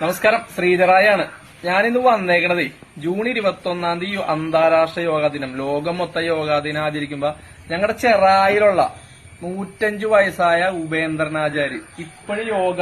നമസ്കാരം ശ്രീധറായാണ് ഞാനിന്ന് വന്നേക്കണത് ജൂൺ ഇരുപത്തി ഒന്നാം തീയതി അന്താരാഷ്ട്ര യോഗാ ദിനം. ലോകം മൊത്ത യോഗാ ദിനം ആചരിക്കുമ്പോ ഞങ്ങളുടെ ചെറായിലുള്ള നൂറ്റഞ്ചു വയസ്സായ ഉപേന്ദ്രനാചാര്യ ഇപ്പോഴും യോഗ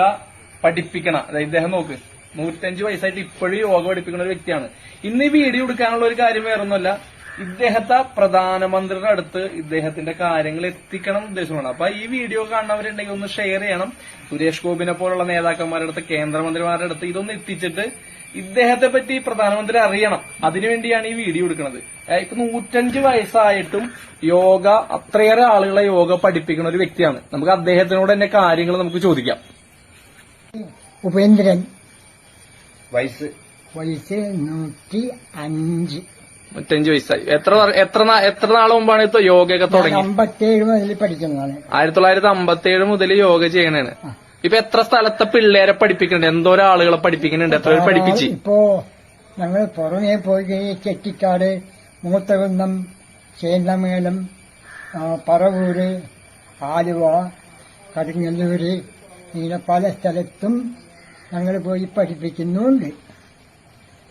പഠിപ്പിക്കണ അതായത് ഇദ്ദേഹം നോക്ക് നൂറ്റഞ്ചു വയസ്സായിട്ട് ഇപ്പോഴും യോഗ പഠിപ്പിക്കുന്ന ഒരു വ്യക്തിയാണ്. ഇന്ന് ഈ വീഡിയോ എടുക്കാനുള്ള ഒരു കാര്യം വേറൊന്നുമല്ല. ഇദ്ദേഹത്തെ പ്രധാനമന്ത്രിയുടെ അടുത്ത് ഇദ്ദേഹത്തിന്റെ കാര്യങ്ങൾ എത്തിക്കണം എന്ന് ഉദ്ദേശമാണ്. അപ്പൊ ഈ വീഡിയോ കാണുന്നവരുണ്ടെങ്കിൽ ഒന്ന് ഷെയർ ചെയ്യണം. സുരേഷ് ഗോപിനെ പോലുള്ള നേതാക്കന്മാരുടെ അടുത്ത് കേന്ദ്രമന്ത്രിമാരുടെ അടുത്ത് ഇതൊന്ന് എത്തിച്ചിട്ട് ഇദ്ദേഹത്തെ പറ്റി പ്രധാനമന്ത്രി അറിയണം. അതിനുവേണ്ടിയാണ് ഈ വീഡിയോ എടുക്കുന്നത്. ഇപ്പൊ നൂറ്റഞ്ച് വയസ്സായിട്ടും യോഗ അത്രയേറെ ആളുകളെ യോഗ പഠിപ്പിക്കുന്ന ഒരു വ്യക്തിയാണ്. നമുക്ക് അദ്ദേഹത്തിനോട് തന്നെ കാര്യങ്ങൾ നമുക്ക് ചോദിക്കാം. ഉപേന്ദ്രൻ. വയസ്സ്. വയസ്സ് നൂറ്റി അഞ്ച്. നൂറ്റഞ്ച് വയസ്സായി. എത്ര എത്ര എത്ര നാൾ മുമ്പാണ് ഇപ്പൊ യോഗയൊക്കെ തുടങ്ങി അമ്പത്തിയേഴ് മുതൽ പഠിക്കുന്നതാണ്. ആയിരത്തി തൊള്ളായിരത്തി അമ്പത്തി ഏഴ് മുതൽ യോഗ ചെയ്യണേണ്. ഇപ്പൊ എത്ര സ്ഥലത്തെ പിള്ളേരെ പഠിപ്പിക്കുന്നുണ്ട്? എന്തോരം ആളുകളെ പഠിപ്പിക്കുന്നുണ്ട്? എത്ര പേര് പഠിപ്പിച്ച്? ഇപ്പോ ഞങ്ങൾ പുറമേ പോയി ചെട്ടിക്കാട് മൂത്തകുന്നം ചേന്നമേലം പറവൂര് ആലുവ കടുങ്ങല്ലൂര് ഇങ്ങനെ പല സ്ഥലത്തും ഞങ്ങൾ പോയി പഠിപ്പിക്കുന്നുണ്ട്.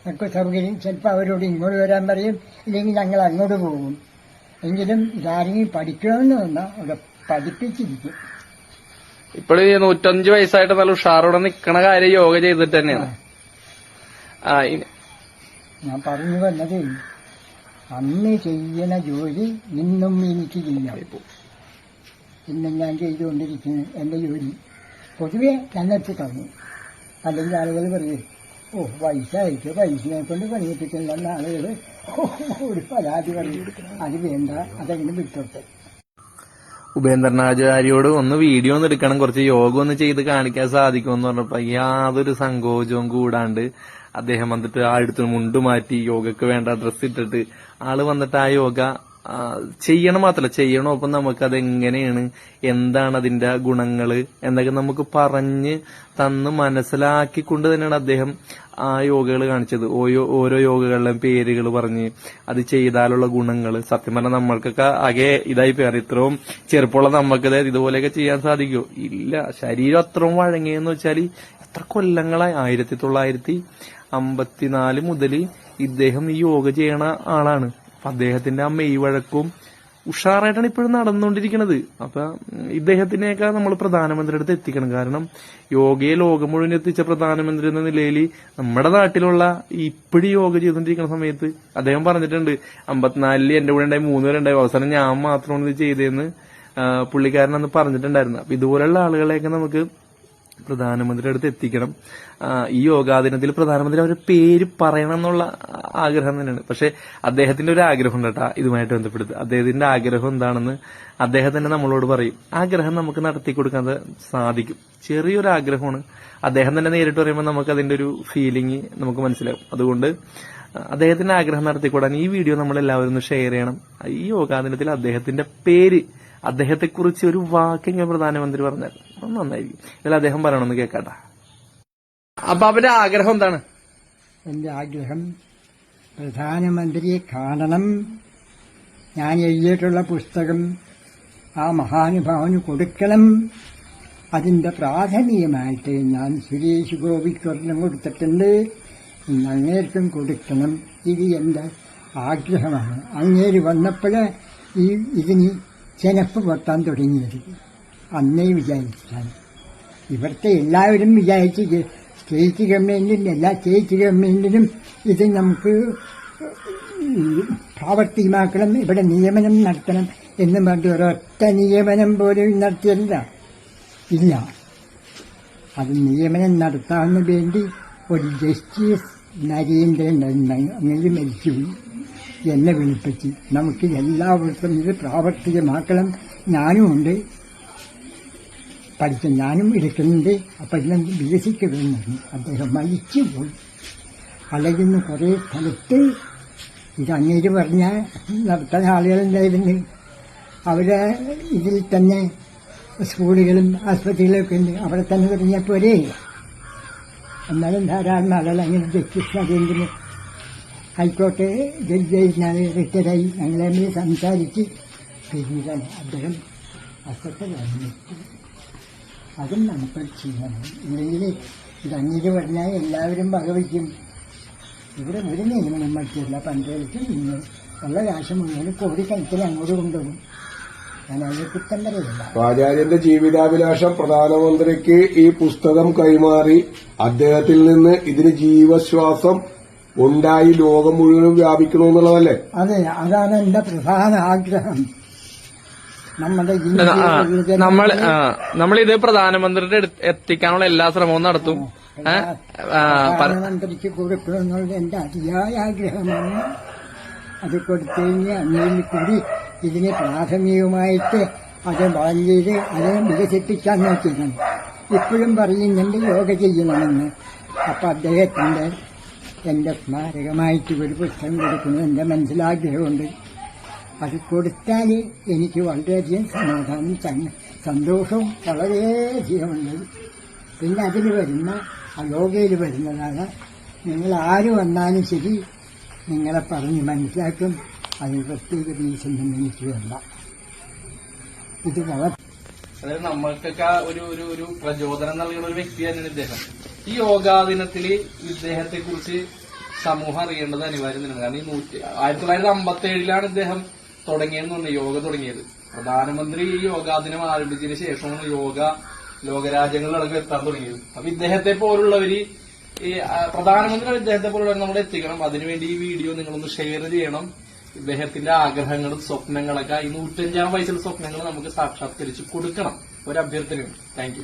ഞങ്ങൾക്ക് സൗകര്യം. ചിലപ്പോൾ അവരോട് ഇങ്ങോട്ട് വരാൻ പറയും ഇല്ലെങ്കിൽ ഞങ്ങൾ അങ്ങോട്ട് പോകും. എങ്കിലും ഇതാരെങ്കിലും പഠിക്കണമെന്ന് വന്നാൽ അവിടെ പഠിപ്പിച്ചിരിക്കും. ഇപ്പോഴും ഈ നൂറ്റഞ്ച് വയസ്സായിട്ട് നല്ല ഉഷാറോടെ നിൽക്കണ കാര്യം യോഗ ചെയ്തിട്ട് തന്നെയാണ്. ഞാൻ പറഞ്ഞു വന്നത് അന്ന് ചെയ്യുന്ന ജോലി ഇന്നും എനിക്ക് ചെയ്യാം ഇന്നും ഞാൻ ചെയ്തുകൊണ്ടിരിക്കുന്നു എന്റെ ജോലി പൊതുവെ ഞങ്ങൾക്ക് തന്നു അല്ലെങ്കിൽ ആളുകൾ പറയും ഓ വയസ്സായിട്ട് പൈസയെ കൊണ്ട് പണിയെത്തിക്കുന്ന ആളുകൾ ഒരു പരാതി പറഞ്ഞു. അത് വേണ്ട അതെങ്ങനെ വിട്ടോട്ടെ. ഉപേന്ദ്രനാചാര്യോട് ഒന്ന് വീഡിയോ ഒന്ന് എടുക്കണം. കുറച്ച് യോഗ ഒന്ന് ചെയ്ത് കാണിക്കാൻ സാധിക്കുമെന്ന് പറഞ്ഞപ്പോ യാതൊരു സങ്കോചവും കൂടാണ്ട് അദ്ദേഹം വന്നിട്ട് ആ അടുത്ത് മുണ്ട് മാറ്റി യോഗക്ക് വേണ്ട ഡ്രസ്സ് ഇട്ടിട്ട് ആൾ വന്നിട്ട് ആ യോഗ ചെയ്യണം മാത്രല്ല. ചെയ്യണം? ഒപ്പം നമുക്ക് അത് എങ്ങനെയാണ് എന്താണ് അതിന്റെ ഗുണങ്ങൾ? എന്നൊക്കെ നമുക്ക് പറഞ്ഞ് തന്ന് മനസ്സിലാക്കിക്കൊണ്ട് തന്നെയാണ് അദ്ദേഹം ആ യോഗകൾ കാണിച്ചത്. ഓരോ ഓരോ യോഗകളിലും പേരുകൾ പറഞ്ഞ് അത് ചെയ്താലുള്ള ഗുണങ്ങൾ സത്യം പറഞ്ഞാൽ നമ്മൾക്കൊക്കെ ആകെ ഇതായി പേർ ഇത്രയും ചെറുപ്പമുള്ള നമുക്ക് ഇതുപോലെയൊക്കെ ചെയ്യാൻ സാധിക്കുമോ ഇല്ല. ശരീരം അത്രയും വഴങ്ങിയെന്ന് വെച്ചാൽ എത്ര കൊല്ലങ്ങളായി? ആയിരത്തി തൊള്ളായിരത്തി അമ്പത്തിനാല് മുതൽ ഇദ്ദേഹം ഈ യോഗ ചെയ്യണ ആളാണ്. അപ്പൊ അദ്ദേഹത്തിന്റെ ഈ വഴക്കും ഉഷാറായിട്ടാണ് ഇപ്പോഴും നടന്നുകൊണ്ടിരിക്കുന്നത്. അപ്പൊ ഇദ്ദേഹത്തിനേക്കാൾ നമ്മൾ പ്രധാനമന്ത്രിയുടെ അടുത്ത് എത്തിക്കണം. കാരണം യോഗയെ ലോകം മുഴുവൻ എത്തിച്ച പ്രധാനമന്ത്രി എന്ന നിലയിൽ നമ്മുടെ നാട്ടിലുള്ള ഇപ്പോഴും യോഗ ചെയ്തുകൊണ്ടിരിക്കുന്ന സമയത്ത് അദ്ദേഹം പറഞ്ഞിട്ടുണ്ട് അമ്പത്തിനാലിൽ എന്റെ കൂടെ ഉണ്ടായി മൂന്ന് പേരുണ്ടായി അവസാനം ഞാൻ മാത്രമാണ് ഇത് ചെയ്തതെന്ന് പുള്ളിക്കാരൻ അന്ന് പറഞ്ഞിട്ടുണ്ടായിരുന്നു. അപ്പൊ ഇതുപോലെയുള്ള ആളുകളെയൊക്കെ നമുക്ക് പ്രധാനമന്ത്രിയുടെ അടുത്ത് എത്തിക്കണം. ഈ യോഗാദിനത്തിൽ പ്രധാനമന്ത്രി അവരുടെ പേര് പറയണം എന്നുള്ള ആഗ്രഹം തന്നെയാണ്. പക്ഷെ അദ്ദേഹത്തിന്റെ ഒരു ആഗ്രഹം ഉണ്ട് ഇതുമായിട്ട് ബന്ധപ്പെടുത്ത്. അദ്ദേഹത്തിന്റെ ആഗ്രഹം എന്താണെന്ന് അദ്ദേഹം തന്നെ നമ്മളോട് പറയും. ആഗ്രഹം നമുക്ക് നടത്തി കൊടുക്കാൻ സാധിക്കും. ചെറിയൊരു ആഗ്രഹമാണ്. അദ്ദേഹം തന്നെ നേരിട്ട് പറയുമ്പോൾ നമുക്ക് അതിന്റെ ഒരു ഫീലിംഗ് നമുക്ക് മനസ്സിലാവും. അതുകൊണ്ട് അദ്ദേഹത്തിന്റെ ആഗ്രഹം നടത്തിക്കൂടാൻ ഈ വീഡിയോ നമ്മൾ എല്ലാവരും ഷെയർ ചെയ്യണം. ഈ യോഗാദിനത്തിൽ അദ്ദേഹത്തിന്റെ പേര് അദ്ദേഹത്തെക്കുറിച്ച് ഒരു വാക്കെങ്കിലും പ്രധാനമന്ത്രി പറഞ്ഞാൽ അത് നന്നായിരിക്കും ഇതിൽ അദ്ദേഹം പറയണമെന്ന് കേൾക്കട്ടെ അപ്പൊ അവന്റെ ആഗ്രഹം എന്താണ്? എന്റെ ആഗ്രഹം പ്രധാനമന്ത്രിയെ കാണണം. ഞാൻ എഴുതിയിട്ടുള്ള പുസ്തകം ആ മഹാനുഭാവന് കൊടുക്കണം. അതിന്റെ പ്രാഥമികമായിട്ട് ഞാൻ സുരേഷ് ഗോപിക്കൊരെണ്ണം കൊടുത്തിട്ടുണ്ട്. അങ്ങേർക്കും കൊടുക്കണം. ഇത് എന്റെ ആഗ്രഹമാണ്. അങ്ങേര് വന്നപ്പോൾ ഈ ഇതിന് ചെനപ്പ് പൊട്ടാൻ തുടങ്ങിയത്. അന്നേ വിചാരിച്ചാണ് ഇവിടുത്തെ എല്ലാവരും വിചാരിച്ച് സ്റ്റേറ്റ് ഗവൺമെന്റിനും എല്ലാ സ്റ്റേറ്റ് ഗവൺമെന്റിനും ഇത് നമുക്ക് പ്രാവർത്തികമാക്കണം ഇവിടെ നിയമനം നടത്തണം എന്ന് പറഞ്ഞിട്ട് ഒരൊറ്റ നിയമനം പോലും നടത്തിയല്ല. ഇല്ല. അത് നിയമനം നടത്താൻ വേണ്ടി ഒരു ജസ്റ്റിസ് നരേന്ദ്രൻ. അങ്ങനെ മരിച്ചുപോയി എന്നെ വിളിപ്പിച്ച്. നമുക്ക് എല്ലാവർക്കും ഇത് പ്രാവർത്തികമാക്കണം. ഞാനും ഉണ്ട് പഠിച്ച ഞാനും എടുക്കുന്നുണ്ട്. അപ്പം എല്ലാം വികസിക്കുമെന്നു അദ്ദേഹം മരിച്ചുപോയി. അല്ലെങ്കിൽ നിന്ന് കുറേ സ്ഥലത്ത് ഇത് അങ്ങേര് പറഞ്ഞ നടത്താൻ ആളുകളുണ്ടായിരുന്നു. അവരെ ഇതിൽ തന്നെ സ്കൂളുകളും ആശുപത്രികളൊക്കെ ഉണ്ട്. അവിടെ തന്നെ തുടങ്ങിയാൽ പോരേ എന്നാലും ധാരാളം ആളുകൾ അങ്ങനെ ജസ്റ്റിസ് അതെങ്കിലും ഹൈക്കോർട്ട് ജഡ്ജായിരുന്നാണ് റിട്ടയറായി. ഞങ്ങളെ സംസാരിച്ച് പിന്നീടാണ് അദ്ദേഹം അസത്തരായിരുന്നു അതും നമുക്ക് ചെയ്യണം ഇല്ലെങ്കിൽ ഇത് അങ്ങേര് പറഞ്ഞാൽ എല്ലാവരും വകവയ്ക്കും. ഇവിടെ ഒരു നിയമനം പറ്റില്ല പഞ്ചായത്ത് നിന്ന് ഉള്ള കാശ് മുഴുവൻ കോടിക്കണക്കിന് അങ്ങോട്ട് കൊണ്ടുപോകും. ആചാര്യന്റെ ജീവിതാഭിലാഷം പ്രധാനമന്ത്രിക്ക് ഈ പുസ്തകം കൈമാറി അദ്ദേഹത്തിൽ നിന്ന് ഇതിന് ജീവശ്വാസം ഉണ്ടായി ലോകം മുഴുവനും വ്യാപിക്കണമെന്നുള്ളതല്ലേ അതെ അതാണ് എന്റെ പ്രധാന ആഗ്രഹം. നമ്മുടെ നമ്മൾ നമ്മളിത് പ്രധാനമന്ത്രിയുടെ അടുത്ത് എത്തിക്കാനുള്ള എല്ലാ ശ്രമവും നടത്തും? പ്രധാനമന്ത്രിക്ക് കൊടുക്കണമെന്നുള്ള എന്റെ അതിയായ ആഗ്രഹമാണ് അത് കൊടുത്തു കഴിഞ്ഞാൽ കൂടി ഇതിനെ പ്രാഥമികമായിട്ട് അത് വളഞ്ഞത് അത് വികസിപ്പിക്കാൻ നോക്കിയിരുന്നു. ഇപ്പോഴും പറയുന്നുണ്ട് യോഗ ചെയ്യണമെന്ന്. അപ്പൊ അദ്ദേഹത്തിന്റെ എന്റെ സ്മാരകമായിട്ട് ഒരു പുസ്തകം കൊടുക്കുന്നത് എന്റെ മനസ്സിലാഗ്രഹമുണ്ട്. അത് കൊടുത്താൽ എനിക്ക് വളരെയധികം സമാധാനം തന്നെ സന്തോഷവും വളരെയധികമുണ്ട് പിന്നെ അതിൽ വരുന്ന യോഗയിൽ വരുന്നതാണ്. നിങ്ങൾ ആര് വന്നാലും ശരി നിങ്ങളെ പറഞ്ഞ് മനസ്സിലാക്കും. അതിന് പ്രത്യേക റീസണൊന്നും എനിക്ക് വേണ്ട. ഇത് വളരെ അതായത് നമ്മൾക്കൊക്കെ ഒരു ഒരു ഒരു പ്രചോദനം നൽകുന്ന ഒരു വ്യക്തി തന്നെയാണ് ഇദ്ദേഹം. ഈ യോഗാ ദിനത്തിൽ ഇദ്ദേഹത്തെ കുറിച്ച് സമൂഹം അറിയേണ്ടത് അനിവാര്യം തന്നെയാണ് കാരണം ഈ നൂറ്റി ആയിരത്തി തൊള്ളായിരത്തി അമ്പത്തി ഏഴിലാണ് ഇദ്ദേഹം തുടങ്ങിയെന്ന് പറഞ്ഞു യോഗ തുടങ്ങിയത്. പ്രധാനമന്ത്രി ഈ യോഗാദിനം ആരംഭിച്ചതിന് ശേഷമാണ് യോഗ ലോകരാജ്യങ്ങളിലടക്കം എത്താൻ തുടങ്ങിയത്. അപ്പൊ ഇദ്ദേഹത്തെ പോലുള്ളവര് ഈ പ്രധാനമന്ത്രി ഇദ്ദേഹത്തെ പോലുള്ളവർ നമ്മൾ എത്തിക്കണം. അതിനുവേണ്ടി ഈ വീഡിയോ നിങ്ങളൊന്ന് ഷെയർ ചെയ്യണം. ഇദ്ദേഹത്തിന്റെ ആഗ്രഹങ്ങളും സ്വപ്നങ്ങളൊക്കെ ഈ നൂറ്റഞ്ചാം വയസ്സിലെ സ്വപ്നങ്ങൾ നമുക്ക് സാക്ഷാത്കരിച്ച് കൊടുക്കണം. ഒരു അഭ്യർത്ഥനയുണ്ട്. താങ്ക്